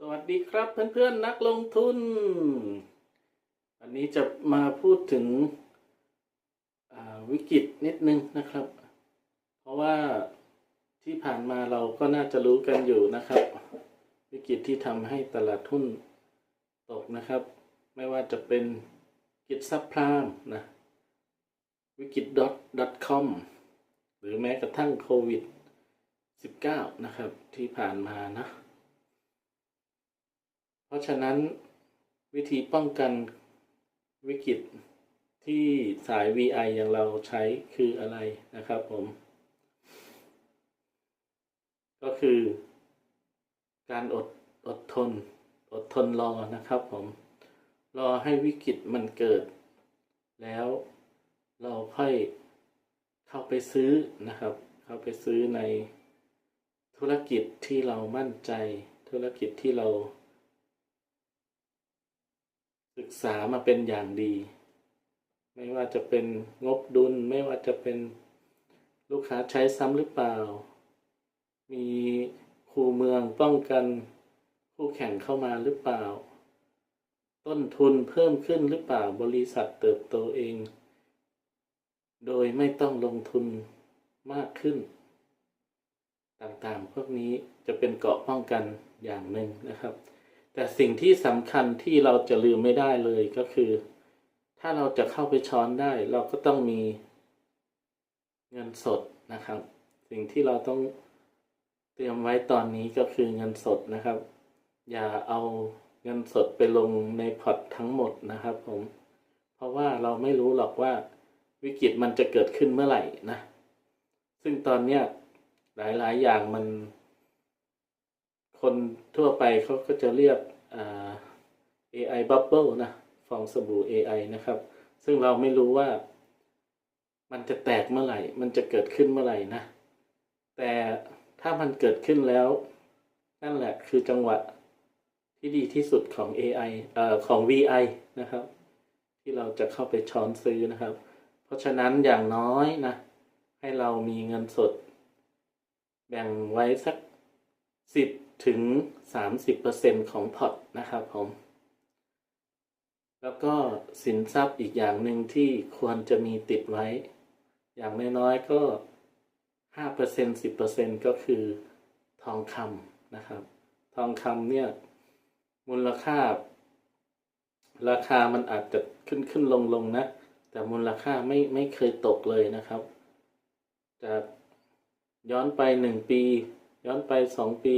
สวัสดีครับเพื่อนๆนักลงทุน วันนี้จะมาพูดถึงวิกฤตนิดนึงนะครับ เพราะว่าที่ผ่านมาเราก็น่าจะรู้กันอยู่นะครับ วิกฤตที่ทำให้ตลาดหุ้นตกนะครับ ไม่ว่าจะเป็นวิกิจซับพรามนะวิกฤต .com หรือแม้กระทั่งโควิด 19 นะครับที่ผ่านมานะ เพราะฉะนั้นวิธีป้องกันวิกฤตที่สาย VI อย่างเราใช้คืออะไรนะครับผม ก็คือการอดอดทน อดทนรอนะครับผม รอให้วิกฤตมันเกิด แล้วเราค่อยเข้าไปซื้อนะครับ เข้าไปซื้อในธุรกิจที่เรามั่นใจ ธุรกิจที่เรา ศึกษามาเป็นอย่างดี ไม่ว่าจะเป็นงบดุล ไม่ว่าจะเป็นลูกค้าใช้ซ้ำหรือเปล่า มีคูเมืองป้องกันคู่แข่งเข้ามาหรือเปล่า ต้นทุนเพิ่มขึ้นหรือเปล่าบริษัทเติบโตเอง โดยไม่ต้องลงทุนมากขึ้น ต่างๆ พวกนี้จะเป็นเกราะป้องกันอย่างหนึ่งนะครับ แต่สิ่งที่สำคัญที่เราจะลืมไม่ได้เลยก็คือ ถ้าเราจะเข้าไปช้อนได้ เราก็ต้องมีเงินสดนะครับ สิ่งที่เราต้องเตรียมไว้ตอนนี้ก็คือเงินสดนะครับ อย่าเอาเงินสดไปลงในพอร์ตทั้งหมดนะครับผม เพราะว่าเราไม่รู้หรอกว่าวิกฤตมันจะเกิดขึ้นเมื่อไหร่นะ ซึ่งตอนเนี้ยหลายๆ อย่างมัน คนทั่วไปเขาก็จะเรียก AI bubble นะฟองสบู่ AI นะครับ ซึ่งเราไม่รู้ว่า มันจะแตกเมื่อไหร่ มันจะเกิดขึ้นเมื่อไหร่นะ แต่ถ้ามันเกิดขึ้นแล้ว นั่นแหละคือจังหวะที่ดีที่สุดของ AI เอ่อของ VI นะครับ ที่เราจะเข้าไปช้อนซื้อนะครับ เพราะฉะนั้นอย่างน้อยนะ ให้เรามีเงินสด แบ่งไว้สัก สิบถึงสามสิบเปอร์เซ็นของพอร์ตนะครับผม แล้วก็สินทรัพย์อีกอย่างหนึ่งที่ควรจะมีติดไว้ อย่างน้อยๆก็ห้าเปอร์เซ็นสิบเปอร์เซ็นก็คือทองคำนะครับ ทองคำเนี่ยมูลค่า ราคามันอาจจะขึ้นขึ้นลงลงนะ แต่มูลค่าไม่ไม่เคยตกเลยนะครับ จากย้อนไปหนึ่งปี ย้อนไปสองปี